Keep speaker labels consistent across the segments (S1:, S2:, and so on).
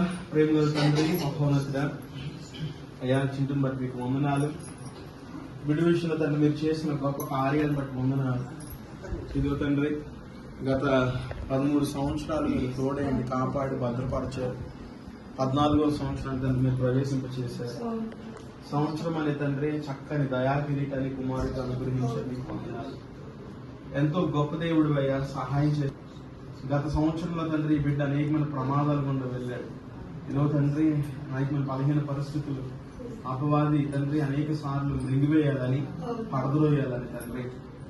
S1: ప్రేమ తండ్రి మహోన్నతుడ అయ్యా చింటుని బట్టి మీకు వందనాలు. విడి విషయంలో తండ్రి మీరు చేసిన గొప్ప కార్యాలను బట్టి వందనాలు. ఇదిగో తండ్రి గత పదమూడు సంవత్సరాలు మీరు తోడేయండి కాపాడి భద్రపరిచారు. పద్నాలుగో సంవత్సరాలు తండ్రి మీరు ప్రవేశింపచేశారు. సంవత్సరం అనే తండ్రి చక్కని దయాకిరీటాన్ని కుమారుడికి అనుగ్రహించారు. మీకు వందనాలు. ఎంతో గొప్ప దేవుడు అయ్యా సహాయం చేశారు. గత సంవత్సరంలో తండ్రి ఈ బిడ్డ అనేకమైన ప్రమాదాలు గుండా వెళ్ళాడు. ఇదో తండ్రి అనేకమైన బలహీన పరిస్థితులు అపవాది తండ్రి అనేక సార్లు మృంగివేయాలని పడదరోయాలని తండ్రి.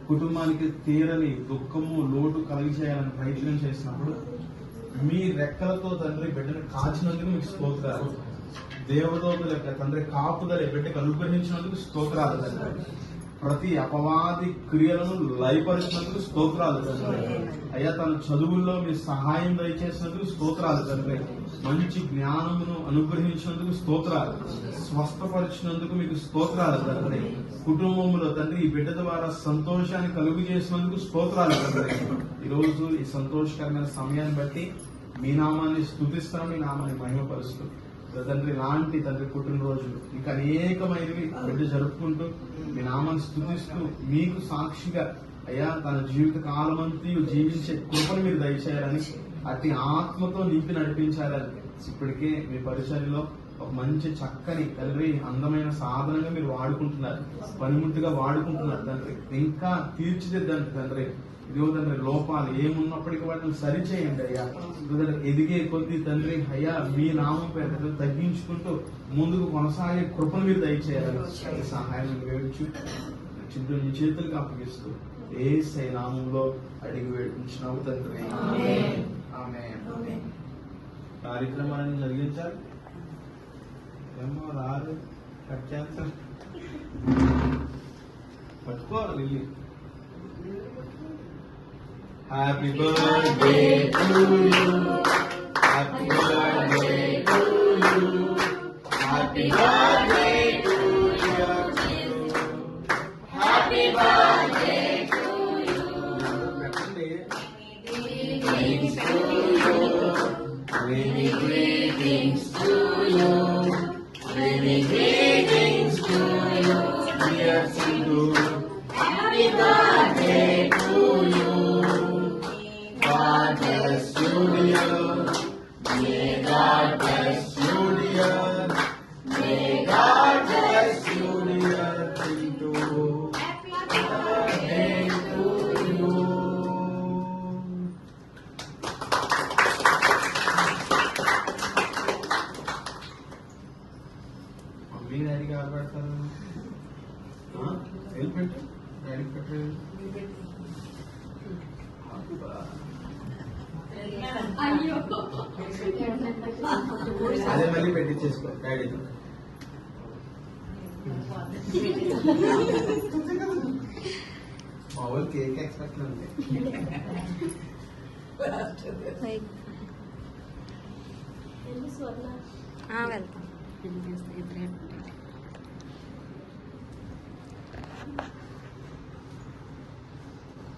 S1: కుటుంబానికి తీరని దుఃఖము లోటు కలిగి చేయాలని ప్రయత్నం చేసినప్పుడు మీ రెక్కలతో తండ్రి బిడ్డను కాచినందుకు మీకు స్తోత్రాలు. దేవదోతుల యొక్క తండ్రి కాపుదల బిడ్డకు అనుగ్రహించినందుకు స్తోత్రాలు తండ్రి. ప్రతి అపవాది క్రియలను లయపరిచినందుకు స్తోత్రాలు తండ్రి అయ్యా తన చదువుల్లో మీ సహాయం దయచేసినందుకు స్తోత్రాలు తండ్రి మంచి జ్ఞానమును అనుగ్రహించినందుకు స్తోత్రాలు. స్వస్థపరిచినందుకు మీకు స్తోత్రాలు తండ్రి కుటుంబంలో తండ్రి ఈ బిడ్డ ద్వారా సంతోషాన్ని కలుగు చేసినందుకు స్తోత్రాలు తండ్రి ఈరోజు ఈ సంతోషకరమైన సమయాన్ని బట్టి మీ నామాన్ని స్థుతిస్తాం మీ నామాన్ని మహిమపరుస్తాం. తండ్రి లాంటి తండ్రి పుట్టినరోజులు ఇంకా అనేకమైనవి బిడ్డ జరుపుకుంటూ మీ నామాన్ని స్థుతిస్తూ మీకు సాక్షిగా అయ్యా తన జీవిత కాలమంతి జీవించే కృపను మీరు దయచేయాలని అతి ఆత్మతో నింపి నడిపించాలని ఇప్పటికే మీ పరిచర్లో ఒక మంచి చక్కని తండ్రి అందమైన సాధనంగా మీరు వాడుకుంటున్నారు. పనిముట్టుగా వాడుకుంటున్నారు తండ్రి. ఇంకా తీర్చిదిద్దండి తండ్రి. ఇదిగో తండ్రి లోపాలు ఏమున్నప్పటికీ వాటిని సరిచేయండి అయ్యా. తండ్రి ఎదిగే కొద్ది తండ్రి అయ్యా మీ నామం పేరు తగ్గించుకుంటూ ముందుకు కొనసాగే కృపను మీరు దయచేయాలని ఈ సహాయం వేయచ్చు మీ చేతులకు అప్పగిస్తూ ఏ నామంలో అడిగి వేడుకుంటున్నావు తండ్రి. ఆమె కార్యక్రమాన్ని జరిగించాలి. ఏమో రాదు కట్ చేస్తారు పట్టుకోవాలి Happy birthday to you. Happy birthday to you. Happy birthday to you. Happy birthday to you. Greetings to you. Many greetings to you. Many greetings to you. Dear Sindhu. Happy birthday. God bless you, dear. May God bless you, dear. May God bless you, dear. Tito. Happy to you. Only daddy का आवाज़ था। हाँ, help करते,
S2: daddy करते। हाँ, बाप।
S1: అదే మళ్ళీ పెట్టించేసుకో డాడీ. మా వాళ్ళు కేక్ ఎక్స్పెక్ట్ ఉంది
S3: వెళ్తాం.